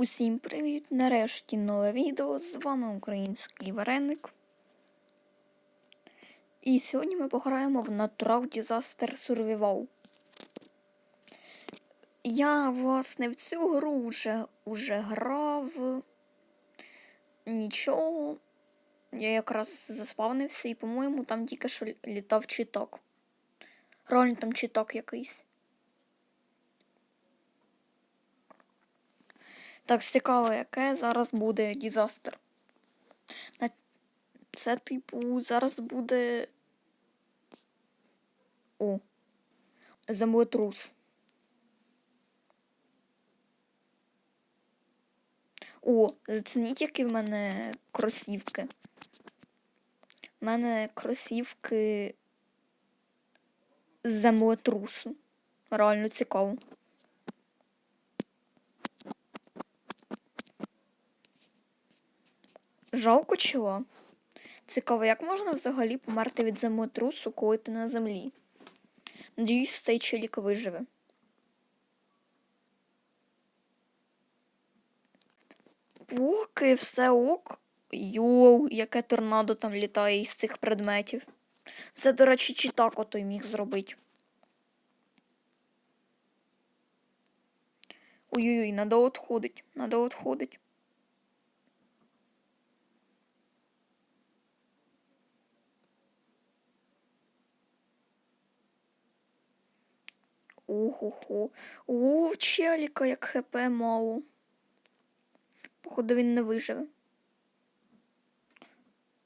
Усім привіт! Нарешті нове відео. З вами український вареник. І сьогодні ми пограємо в Natural Disaster Survival. Я, власне, в цю гру вже, уже грав. Нічого. Я якраз заспавнився і, по-моєму, там тільки що літав читок. Реально там читок якийсь. Так, цікаво, яке зараз буде дізастер. Це, типу, зараз буде. О. Землетрус. О, зацініть, які в мене кросівки. У мене кросівки з землетрусу. Реально цікаво. Жалко чого. Цікаво, як можна взагалі померти від землетрусу, коли ти на землі? Надіюсь, цей челік виживе. Поки все ок. Йоу, яке торнадо там літає із цих предметів. Це, до речі, чи так отой міг зробити. Ой-ой-ой, надо отходить, надо отходить. О, в челіка як хп мало. Походу він не виживе.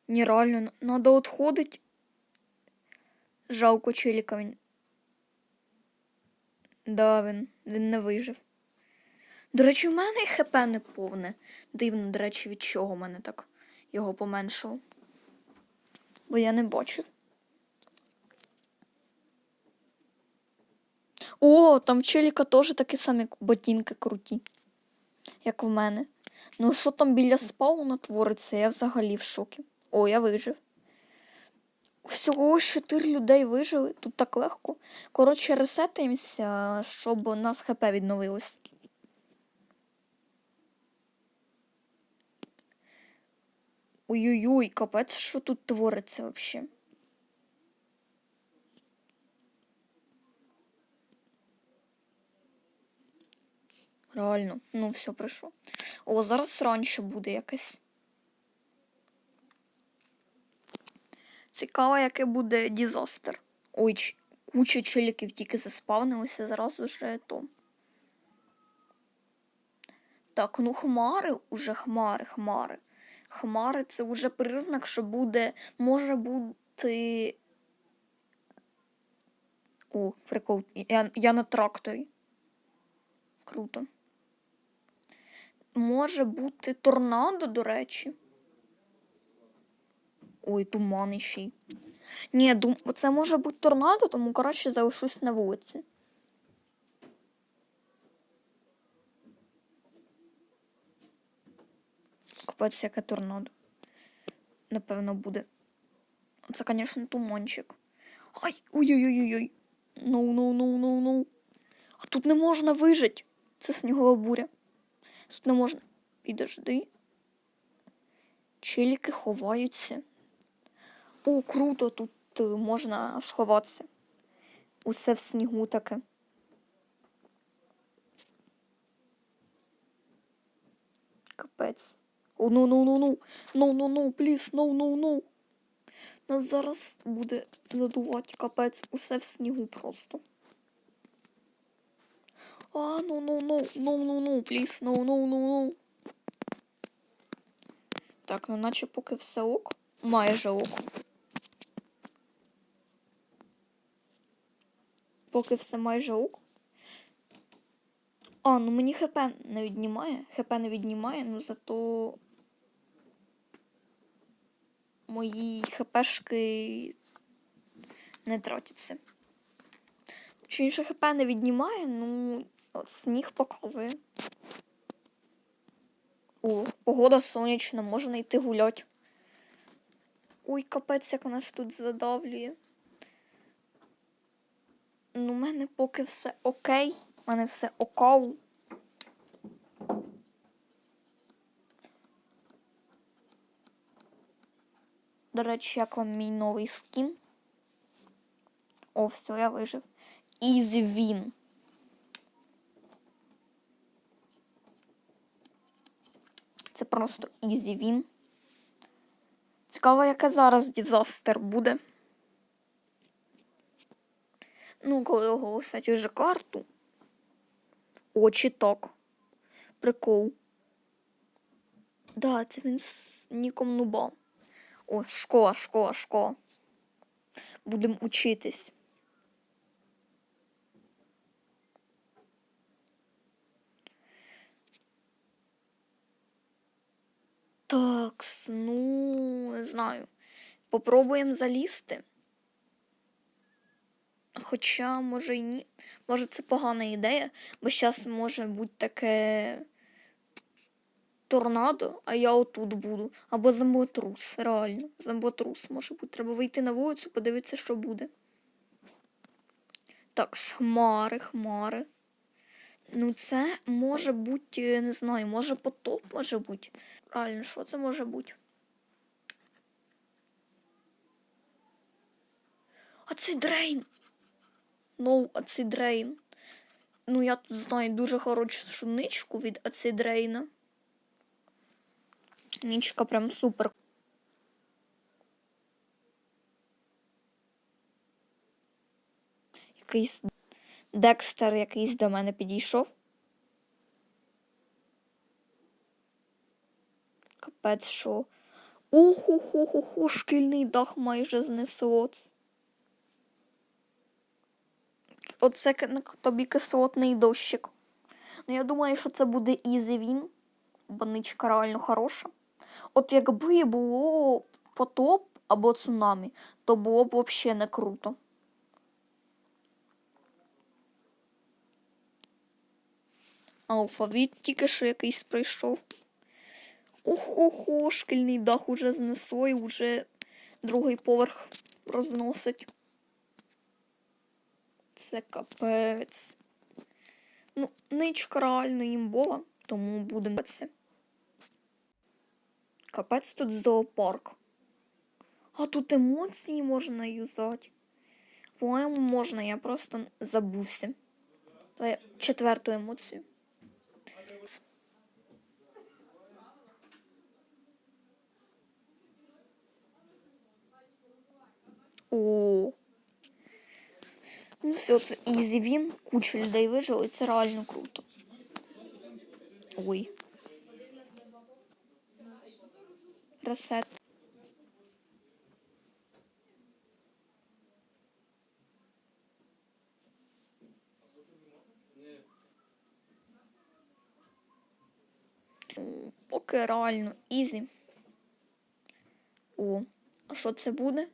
Ні, реально, надо отходить. Жалко челіка він. Да, він, він не вижив. До речі, у мене і хп не повне. Дивно, до речі, від чого в мене так його поменшало. Бо я не бачив. О, там челіка теж такі самі ботинки круті, як в мене. Ну, що там біля спауна твориться, я взагалі в шокі. О, я вижив. Всього чотири людей вижили, тут так легко. Коротше, ресетаємося, щоб у нас ХП відновилось. Ой-ой-ой, капець, що тут твориться взагалі? Реально, ну все пройшло. О, зараз раніше буде якесь. Цікаво, яке буде дізастер. Ой, куча челіків тільки заспавнилися, зараз уже то. Так, ну хмари, уже хмари, хмари. Хмари це вже признак, що буде, може бути. О, прикол. Я, я на тракторі. Круто. Може бути торнадо, до речі. Ой, туман ще. Ні, дум... це може бути торнадо, тому краще залишусь на вулиці. Капець, яке торнадо. Напевно, буде. Це, звісно, туманчик. Ай, ой-ой-ой-ой. Ну, ну, ну, ну. А тут не можна вижити. Це снігова буря. Тут не можна. Підожди. Челіки ховаються. О, круто, тут е, можна сховатися. Усе в снігу таке. Капець. О, ну, ну, ну, ну. Ну, ну, ну, пліс, ну, ну, ну. Нас зараз буде задувати капець. Усе в снігу просто. А, ну, ну, ну, ну, ну, ну, пліс, ну, ну, ну, ну. Так, ну наче поки все ок. Майже ок. Поки все майже ок. А, ну мені ХП не віднімає. ХП не віднімає, ну зато мої ХПшки не тратяться. Чи інше ХП не віднімає, ну, От сніг показує. О, погода сонячна, можна йти гулять. Ой, капець, як нас тут задавлює. Ну, в мене поки все окей. У мене все окол. До речі, як вам мій новий скін. О, все, я вижив. Ізі він. Це просто ізі він. Цікаво, яка зараз дізастер буде. Ну, коли оголосять уже карту. Очі так. Прикол. Да, це він з ніком нуба. О, школа, школа, школа. Будемо учитись. Так, ну, не знаю. Попробуємо залізти. Хоча, може, і ні. Може, це погана ідея, бо зараз може бути таке торнадо, а я отут буду. Або землетрус, реально. Землетрус може бути. Треба вийти на вулицю, подивитися, що буде. Так, хмари, хмари. Ну, це може бути, не знаю, може потоп може бути. Реально, що це може бути? А це дрейн. Ну, ацидрейн. Ну, я тут знаю дуже хорошу ничку від ацидрейна. Нічка прям супер. Якийсь Декстер якийсь до мене підійшов. Капець що. Уху-ху-ху-ху, шкільний дах майже знесло. Оце тобі кислотний дощик. Ну, я думаю, що це буде ізі він, бо ничка реально хороша. От якби було потоп або цунамі, то було б взагалі не круто. Алфавіт тільки що якийсь пройшов. Охо-хо, шкільний дах уже знесло і вже другий поверх розносить. Це капець. Ну, ничка реально імбова, тому будемо. Капець тут зоопарк. А тут емоції можна юзати. По-моєму, можна, я просто забувся. Четверту емоцію. О. Ну все, це ізі він. Куча людей вижили, це реально круто. Ой. Ресет. Поки реально ізі. О, а що це буде?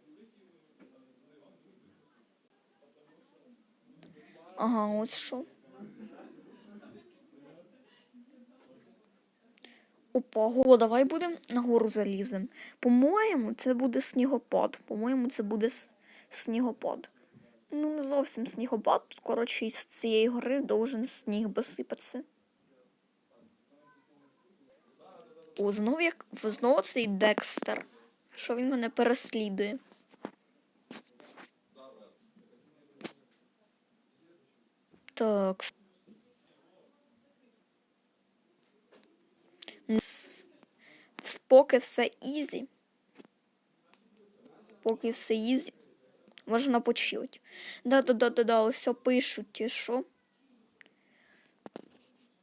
Ага, ось що. Опа, го, давай будемо нагору залізем. По-моєму, це буде снігопад. По-моєму, це буде снігопад. Ну, не зовсім снігопад. Тут, коротше, із цієї гори должен сніг безсипатися. О, знов як знову цей Декстер. Що він мене переслідує. Так. С- Поки все ізі. Поки все ізі. Можна почилити. Да-да-да-да-да, ось пишуть, що.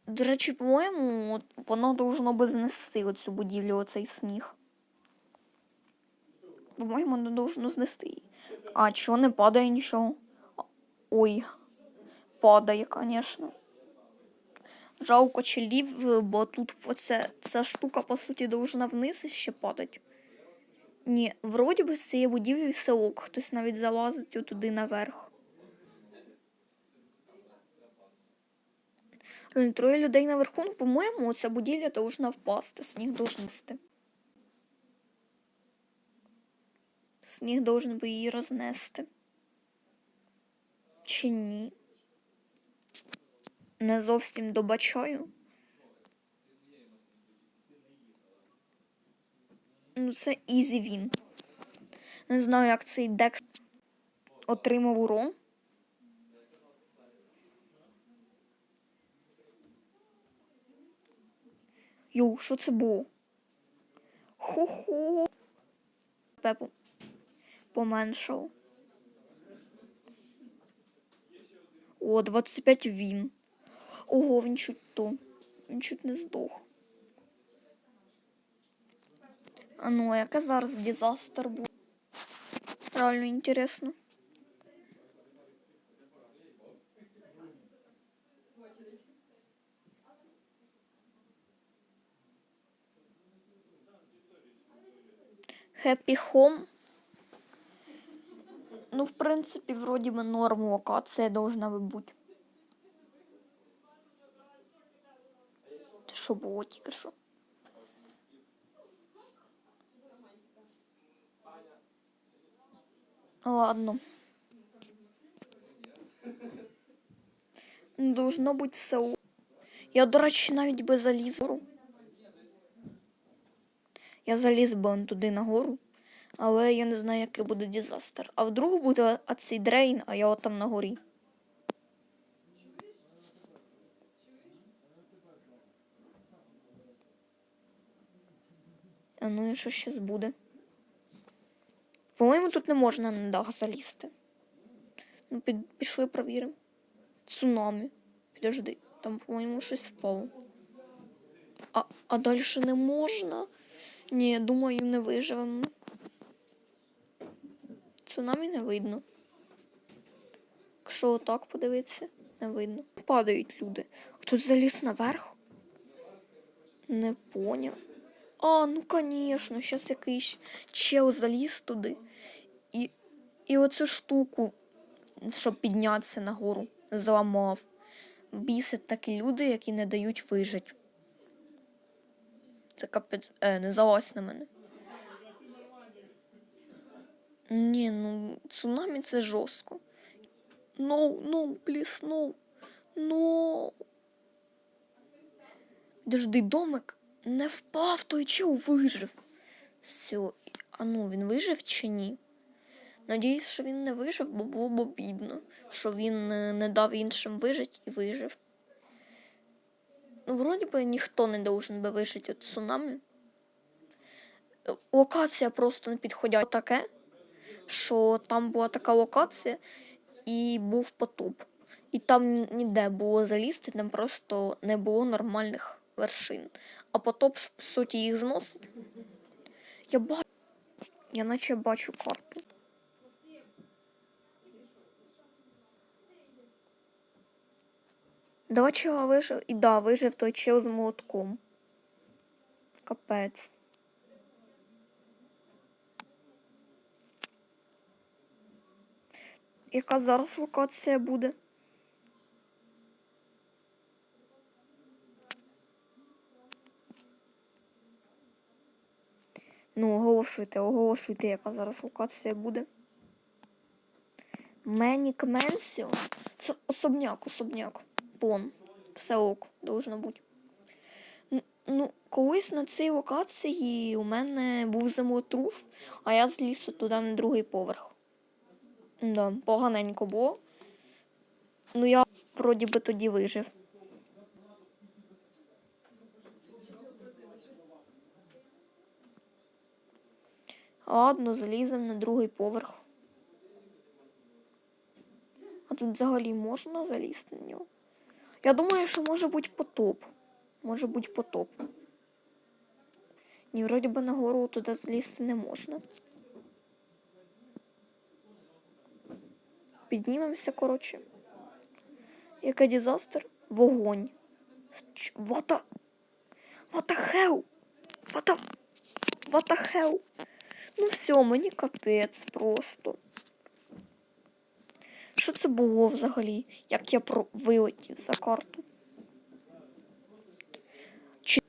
До речі, по-моєму, воно должно би знести оцю будівлю, оцей сніг. По-моєму, воно должно знести. А, чого не падає нічого? Ой, падає, звісно. Жалко челів, бо тут оце, ця штука, по суті, должна вниз ще падати. Ні, вроді би з цієї будівлі селок. Хтось навіть залазить туди наверх. Троє людей наверху, ну, по-моєму, ця будівля должна впасти, сніг нести. Сніг должен би її рознести. Чи ні? Не зовсім добачаю. Ну, це ізі він. Не знаю, як цей дек отримав урон. Йоу, що це було? Ху-ху. Пепу. Поменшав. О, 25 він. Ого, він чуть то. Він чуть не здох. А ну, а яка зараз дизастер буде? Реально інтересно. Happy Home. Ну, в принципі, вроді би норм локація должна би бути. Це що було тільки що? Ладно. Должно бути все. Я, до речі, навіть би заліз. вгору. Я заліз би туди нагору, але я не знаю, який буде дизастер. А вдруг буде цей дрейн, а я от там на горі. А ну і що щас буде? По-моєму, тут не можна на дах залізти. Ну, під, пішли провіримо. Цунамі. Підожди, там, по-моєму, щось впало. А, а далі не можна. Ні, думаю, не виживемо. Цунамі не видно. Якщо отак подивитися, не видно. Падають люди. Хтось заліз наверх? Не поняв. А, ну конечно, зараз якийсь чел заліз туди. І, і оцю штуку, щоб піднятися нагору, зламав. Бісять такі люди, які не дають вижити. Це капець. Е, не залазь на мене. Ні, ну цунамі це жорстко. No, no, please, no. No. Дожди, домик не впав, той чел вижив. Все, а ну він вижив чи ні? Надіюсь, що він не вижив, бо було б обідно, що він е, не дав іншим вижити і вижив. Ну, вроді би ніхто не должен би вижити від цунамі. Е, Локація просто не підходять таке, що там була така локація і був потоп. І там ніде було залізти, там просто не було нормальних вершин. А потоп, по суті, їх зносить. Я бачу. Я наче бачу карту. Два чела вижив. І да, вижив той чел з молотком. Капець. Яка зараз локація буде? Ну, оголошуйте, оголошуйте, яка зараз локація буде. Менік Менсіо. Це особняк, особняк. Пон. Все ок, должно бути. Ну, колись на цій локації у мене був землетрус, а я зліз туди на другий поверх. Да, поганенько було. Ну я вроді би тоді вижив. Ладно, заліземо на другий поверх. А тут взагалі можна залізти на нього? Я думаю, що може бути потоп. Може бути потоп. Ні, вроді би нагору туди злізти не можна. Піднімемося, коротше. Який дизастер? Вогонь. What the... What the hell? What the... What the hell? Ну все, мені капець просто. Що це було взагалі? Як я про... вилетів за карту? Чи,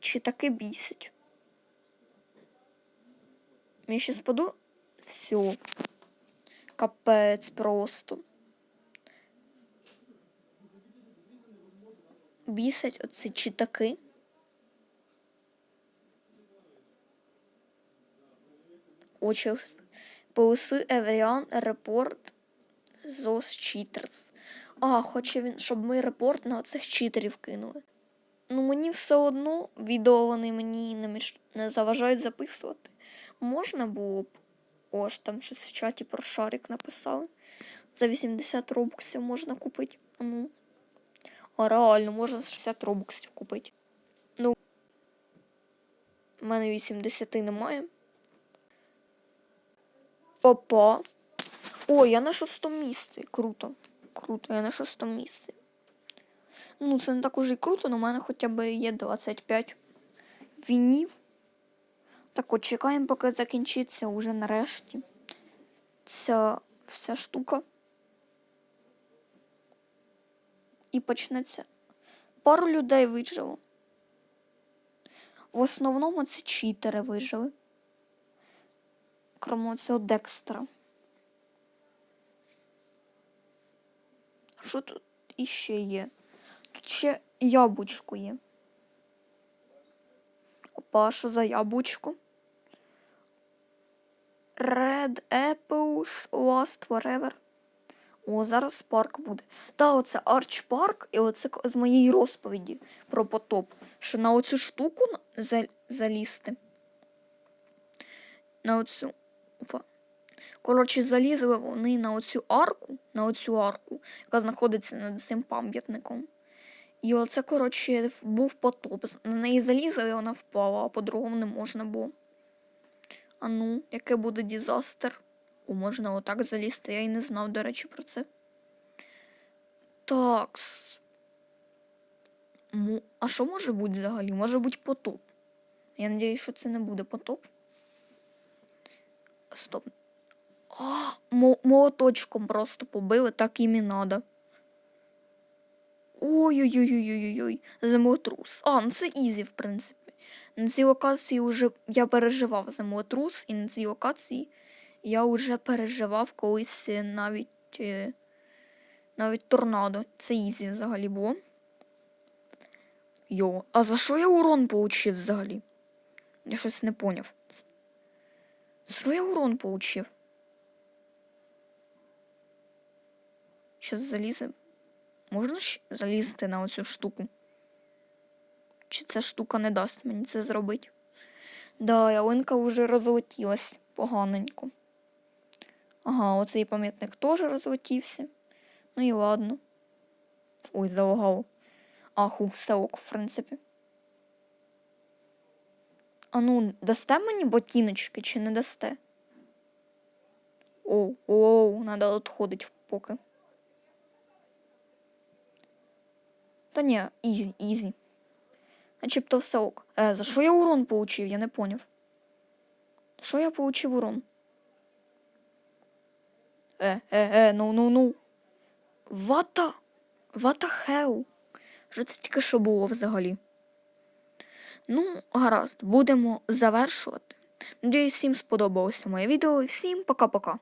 чи таки бісить? Я ще спаду? Все. Капець просто. Бісять оці читаки. Вже. Полиси Евріан репорт Зос Cheaters. А, хоче він, щоб ми репорт на цих читерів кинули. Ну, мені все одно відео вони мені не, міш... не заважають записувати. Можна було б. Ось там щось в чаті про шарик написали. За 80 робоксів можна купити. Ну. А реально, можна за 60 робоксів купити. Ну. У мене 80 немає. Опа. О, я на шостому місці. Круто. Круто, я на шостому місці. Ну, це не так уже і круто, але в мене хоча б є 25 вінів. Так от чекаємо, поки закінчиться уже нарешті. Ця вся штука. І почнеться. Пару людей вижило. В основному це читери вижили. Крім цього Декстера. Що тут іще є? Тут ще яблучко є. Опа, що за яблучко? Red Apples Last Forever. О, зараз парк буде. Та, оце Арч Парк, і оце з моєї розповіді про потоп. Що на оцю штуку залізти. На оцю. Опа. Коротше, залізли вони на оцю арку, на оцю арку, яка знаходиться над цим пам'ятником. І оце, коротше, був потоп. На неї залізли, і вона впала, а по-другому не можна було. А ну, яке буде дізастер? О, можна отак залізти, я і не знав, до речі, про це. Такс. А що може бути взагалі? Може бути потоп. Я надіюсь, що це не буде потоп. Стоп. Мо- молоточком просто побили, так їм і надо. Ой-ой-ой-ой-ой-ой. Землетрус. А, ну це ізі, в принципі. На цій локації вже я переживав землетрус, і на цій локації я вже переживав колись навіть е, навіть торнадо. Це ізі взагалі було. Йо, а за що я урон получив взагалі? Я щось не поняв. Що я урон получив? Щас залізем. Можна ж залізти на оцю штуку? Чи ця штука не дасть мені це зробити? Да, ялинка вже розлетілась поганенько. Ага, оцей пам'ятник теж розлетівся. Ну і ладно. Ой, залагало. А, ху, все в принципі. А ну, дасте мені ботиночки чи не дасте? Оу, оу, надо відходить поки. Та ні, ізі, ізі. Начебто все ок. Е, за що я урон получив? Я не поняв. За що я получив урон? Е, е, е, ну, ну, ну. What the hell? Що це тільки що було взагалі? Ну, гаразд, будемо завершувати. Надіюсь, всім сподобалося моє відео. Всім пока-пока.